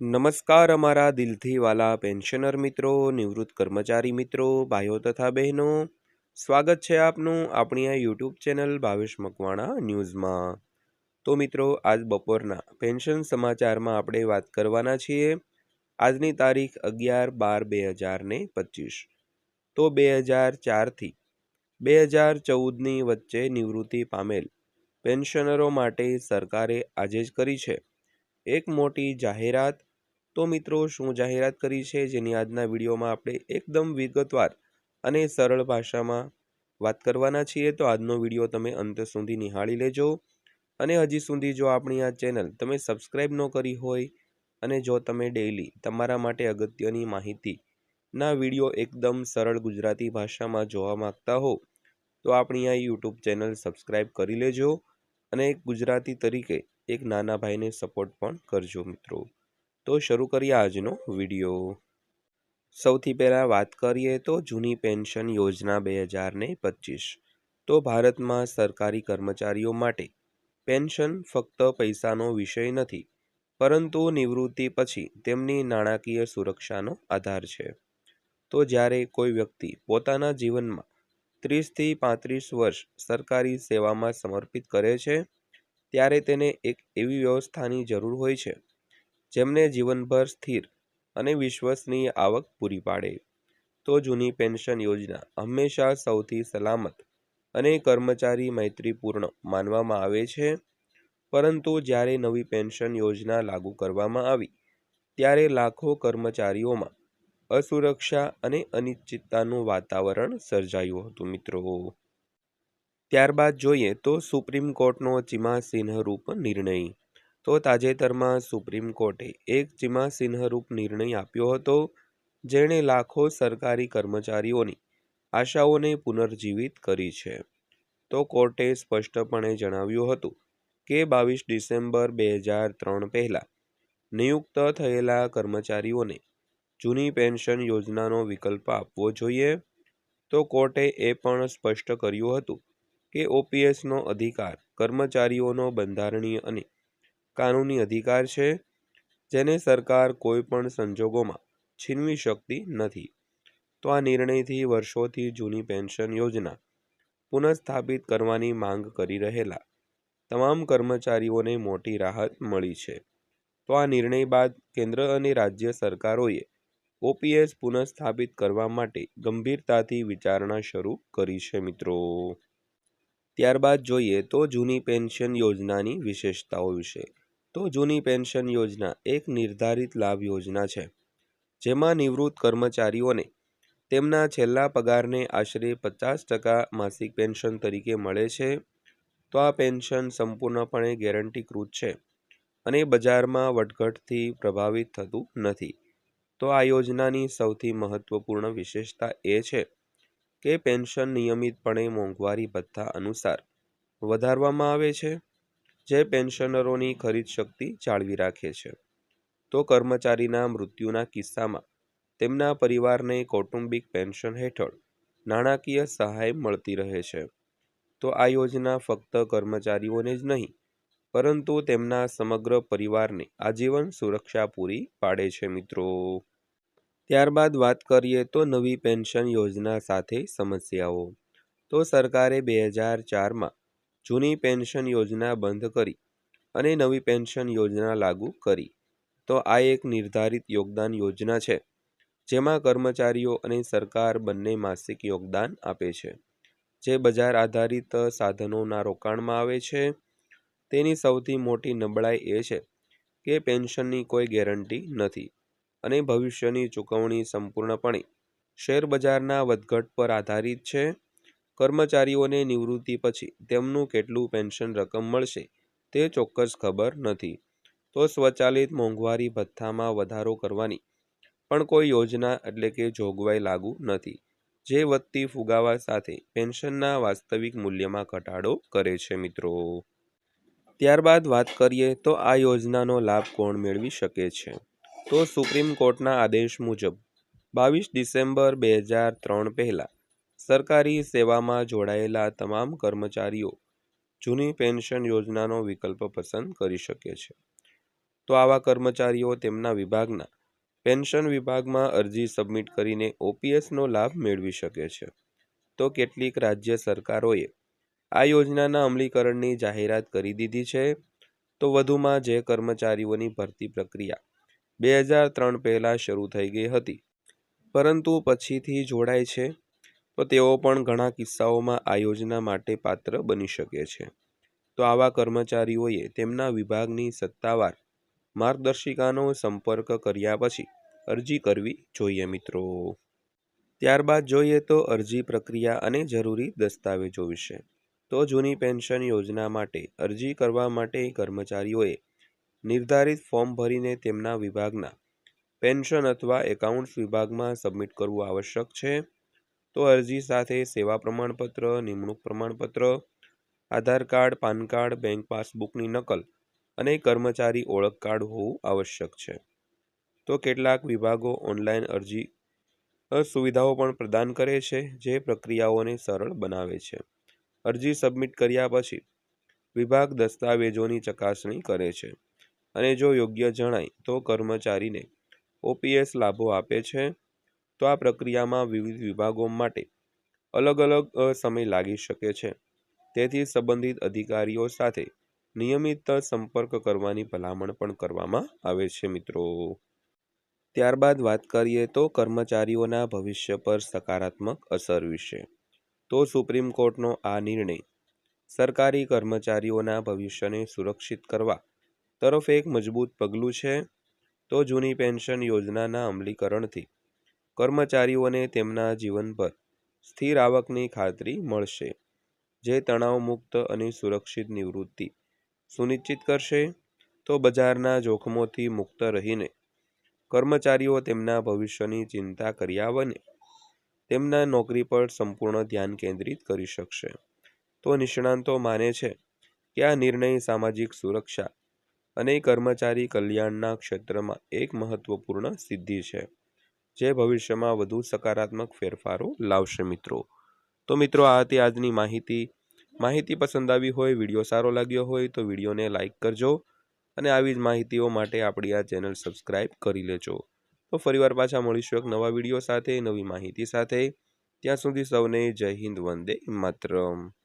નમસ્કાર અમારા દિલથી વાલા પેન્શનર મિત્રો, નિવૃત્ત કર્મચારી મિત્રો, ભાઈઓ તથા બહેનો. સ્વાગત છે આપનું આપણી આ યુટ્યુબ ચેનલ ભાવેશ મકવાણા ન્યૂઝમાં. તો મિત્રો, આજ બપોરના પેન્શન સમાચારમાં આપણે વાત કરવાના છીએ. આજની તારીખ અગિયાર બાર બે હજાર ને પચીસ. તો બે હજાર ચારથી બે હજાર ચૌદની વચ્ચે નિવૃત્તિ પામેલ પેન્શનરો માટે સરકારે આજે જ કરી છે. એક મોટી જાહેરાત તો મિત્રો, શું જાહેરાત કરી છે જેની આજના વિડીયોમાં આપણે એકદમ વિગતવાર અને સરળ ભાષામાં વાત કરવાના છીએ? તો આજનો વીડિયો તમે અંત સુધી નિહાળી લેજો. અને હજી સુધી જો આપણી આ ચેનલ તમે સબસ્ક્રાઈબ ન કરી હોય અને જો તમે ડેઈલી તમારા માટે અગત્યની માહિતી ના વીડિયો એકદમ સરળ ગુજરાતી ભાષામાં જોવા માંગતા હો, તો આપણી આ યુટ્યુબ ચેનલ સબસ્ક્રાઈબ કરી લેજો અને ગુજરાતી તરીકે એક નાના ભાઈને સપોર્ટ પણ કરજો મિત્રો. તો શરૂ કરીએ આજનો વીડિયો. સૌથી પહેલાં વાત કરીએ તો જૂની પેન્શન યોજના બે હજારને પચીસ. તો ભારતમાં સરકારી કર્મચારીઓ માટે પેન્શન ફક્ત પૈસાનો વિષય નથી, પરંતુ નિવૃત્તિ પછી તેમની નાણાકીય સુરક્ષાનો આધાર છે. તો જ્યારે કોઈ વ્યક્તિ પોતાના જીવનમાં ત્રીસથી પાંત્રીસ વર્ષ સરકારી સેવામાં સમર્પિત કરે છે, ત્યારે તેને એક એવી વ્યવસ્થાની જરૂર હોય છે જેમને જીવનભર સ્થિર અને વિશ્વસનીય આવક પૂરી પાડે. તો જૂની પેન્શન યોજના હંમેશા સૌથી સલામત અને કર્મચારી મૈત્રીપૂર્ણ માનવામાં આવે છે. પરંતુ જ્યારે નવી પેન્શન યોજના લાગુ કરવામાં આવી, ત્યારે લાખો કર્મચારીઓમાં અસુરક્ષા અને અનિશ્ચિતતાનું વાતાવરણ સર્જાયું હતું મિત્રો. ત્યારબાદ જોઈએ તો સુપ્રીમ કોર્ટનો ચીમાસિન્હરૂપ નિર્ણય. તો તાજેતરમાં સુપ્રીમ કોર્ટે એક ચીમાસિન્હરૂપ નિર્ણય આપ્યો હતો, જેણે લાખો સરકારી કર્મચારીઓની આશાઓને પુનર્જીવિત કરી છે. તો કોર્ટે સ્પષ્ટપણે જણાવ્યું હતું કે બાવીસ ડિસેમ્બર બે હજાર ત્રણ પહેલાં નિયુક્ત થયેલા કર્મચારીઓને જૂની પેન્શન યોજનાનો વિકલ્પ આપવો જોઈએ. તો કોર્ટે એ પણ સ્પષ્ટ કર્યું હતું કે ઓપીએસનો અધિકાર કર્મચારીઓનો બંધારણીય અને કાનૂની અધિકાર છે, જેને સરકાર કોઈપણ સંજોગોમાં છીનવી શકતી નથી. તો આ નિર્ણયથી વર્ષોથી જૂની પેન્શન યોજના પુનઃસ્થાપિત કરવાની માંગ કરી રહેલા તમામ કર્મચારીઓને મોટી રાહત મળી છે. તો આ નિર્ણય બાદ કેન્દ્ર અને રાજ્ય સરકારોએ ઓપીએસ પુનઃસ્થાપિત કરવા માટે ગંભીરતાથી વિચારણા શરૂ કરી છે, મિત્રો. ત્યારબાદ જોઈએ તો જૂની પેન્શન યોજનાની વિશેષતાઓ વિશે. તો જૂની પેન્શન યોજના એક નિર્ધારિત લાભ યોજના છે, જેમાં નિવૃત્ત કર્મચારીઓને તેમના છેલ્લા પગારને આશરે પચાસ ટકા માસિક પેન્શન તરીકે મળે છે. તો આ પેન્શન સંપૂર્ણપણે ગેરંટીકૃત છે અને બજારમાં વટઘટથી પ્રભાવિત થતું નથી. તો આ યોજનાની સૌથી મહત્વપૂર્ણ વિશેષતા એ છે કે પેન્શન નિયમિતપણે મોંઘવારી ભથ્થા અનુસાર વધારવામાં આવે છે. જે પેન્શનરોની ખરીદ શક્તિ જાળવી રાખે છે. તો કર્મચારીના મૃત્યુના કિસ્સામાં તેમના પરિવારને કૌટુંબિક પેન્શન હેઠળ નાણાકીય સહાય મળતી રહે છે. તો આ યોજના ફક્ત કર્મચારીઓને જ નહીં, પરંતુ તેમના સમગ્ર પરિવારને આજીવન સુરક્ષા પૂરી પાડે છે મિત્રો. ત્યારબાદ વાત કરીએ તો નવી પેન્શન યોજના સાથે સમસ્યાઓ. તો સરકારે બે હજાર ચારમાં જૂની પેન્શન યોજના બંધ કરી અને નવી પેન્શન યોજના લાગુ કરી. તો આ એક નિર્ધારિત યોગદાન યોજના છે, જેમાં કર્મચારીઓ અને સરકાર બંને માસિક યોગદાન આપે છે. જે બજાર આધારિત સાધનોના રોકાણમાં આવે છે. તેની સૌથી મોટી નબળાઈ એ છે કે પેન્શનની કોઈ ગેરંટી નથી અને ભવિષ્યની ચૂકવણી સંપૂર્ણપણે શેરબજારના વધઘટ પર આધારિત છે. કર્મચારીઓને નિવૃત્તિ પછી તેમનું કેટલું પેન્શન રકમ મળશે તે ચોક્કસ ખબર નથી. તો સ્વચાલિત મોંઘવારી ભથ્થામાં વધારો કરવાની પણ કોઈ યોજના એટલે કે જોગવાઈ લાગુ નથી, જે વધતી ફુગાવા સાથે પેન્શનના વાસ્તવિક મૂલ્યમાં ઘટાડો કરે છે મિત્રો. ત્યારબાદ વાત કરીએ તો આ યોજનાનો લાભ કોણ મેળવી શકે છે? તો સુપ્રીમ કોર્ટના આદેશ મુજબ, બાવીસ ડિસેમ્બર બે હજાર ત્રણ પહેલાં સરકારી સેવામાં જોડાયેલા તમામ કર્મચારીઓ જૂની પેન્શન યોજનાનો વિકલ્પ પસંદ કરી શકે છે. તો આવા કર્મચારીઓ તેમના વિભાગના પેન્શન વિભાગમાં અરજી સબમિટ કરીને ઓપીએસનો લાભ મેળવી શકે છે. તો કેટલીક રાજ્ય સરકારોએ આ યોજનાના અમલીકરણની જાહેરાત કરી દીધી છે. તો વધુમાં જે કર્મચારીઓની ભરતી પ્રક્રિયા બે હજાર ત્રણ પહેલાં શરૂ થઈ ગઈ હતી, પરંતુ પછીથી જોડાય છે. તો તેઓ પણ ઘણા કિસ્સાઓમાં આ યોજના માટે પાત્ર બની શકે છે. તો આવા કર્મચારીઓએ તેમના વિભાગની સત્તાવાર માર્ગદર્શિકાનો સંપર્ક કર્યા પછી અરજી કરવી જોઈએ મિત્રો. ત્યારબાદ જોઈએ તો અરજી પ્રક્રિયા અને જરૂરી દસ્તાવેજો વિશે. તો જૂની પેન્શન યોજના માટે અરજી કરવા માટે કર્મચારીઓએ નિર્ધારિત ફોર્મ ભરીને તેમના વિભાગના પેન્શન અથવા એકાઉન્ટ્સ વિભાગમાં સબમિટ કરવું આવશ્યક છે. તો અરજી સાથે સેવા પ્રમાણપત્ર, નિમણૂક પ્રમાણપત્ર, Aadhaar card, PAN card, bank પાસબુકની નકલ અને કર્મચારી ઓળખ કાર્ડ હોવું આવશ્યક છે. તો કેટલાક વિભાગો ઓનલાઈન અરજી સુવિધાઓ પણ પ્રદાન કરે છે, જે પ્રક્રિયાઓને સરળ બનાવે છે. અરજી સબમિટ કર્યા પછી વિભાગ દસ્તાવેજોની ચકાસણી કરે છે અને જો યોગ્ય જણાય તો કર્મચારીને ઓપીએસ લાભો આપે છે તો આ પ્રક્રિયામાં વિવિધ વિભાગો માટે અલગ અલગ સમય લાગી શકે છે. તેથી સંબંધિત અધિકારીઓ સાથે નિયમિત સંપર્ક કરવાની ભલામણ પણ કરવામાં આવે છે, મિત્રો. ત્યારબાદ વાત કરીએ તો કર્મચારીઓના ભવિષ્ય પર સકારાત્મક અસર વિશે. તો સુપ્રીમ કોર્ટનો આ નિર્ણય સરકારી કર્મચારીઓના ભવિષ્યને સુરક્ષિત કરવા તરફ એક મજબૂત પગલું છે. તો જૂની પેન્શન યોજનાના અમલીકરણથી કર્મચારીઓને તેમના જીવન પર સ્થિર આવકની ખાતરી મળશે. જે તણાવ મુક્ત અને સુરક્ષિત નિવૃત્તિ સુનિશ્ચિત કરશે, તો બજારના જોખમોથી મુક્ત રહીને કર્મચારીઓ તેમના ભવિષ્યની ચિંતા કર્યા વને તેમના નોકરી પર સંપૂર્ણ ધ્યાન કેન્દ્રિત કરી શકશે. તો નિષ્ણાંતો માને છે કે આ નિર્ણય સામાજિક સુરક્ષા અને કર્મચારી કલ્યાણના ક્ષેત્રમાં એક મહત્વપૂર્ણ સિદ્ધિ છે. જે ભવિષ્યમાં વધુ સકારાત્મક ફેરફારો લાવશે મિત્રો. તો મિત્રો, આ હતી આજની માહિતી. માહિતી પસંદ આવી હોય, વીડિયો સારો લાગ્યો હોય, તો વિડીયોને લાઇક કરજો અને આવી જ માહિતીઓ માટે આપણી આ ચેનલ સબસ્ક્રાઈબ કરી લેજો. તો ફરીવાર પાછા મળીશું એક નવા વીડિયો સાથે, નવી માહિતી સાથે. ત્યાં સુધી સૌને જય હિન્દ, વંદે માતરમ.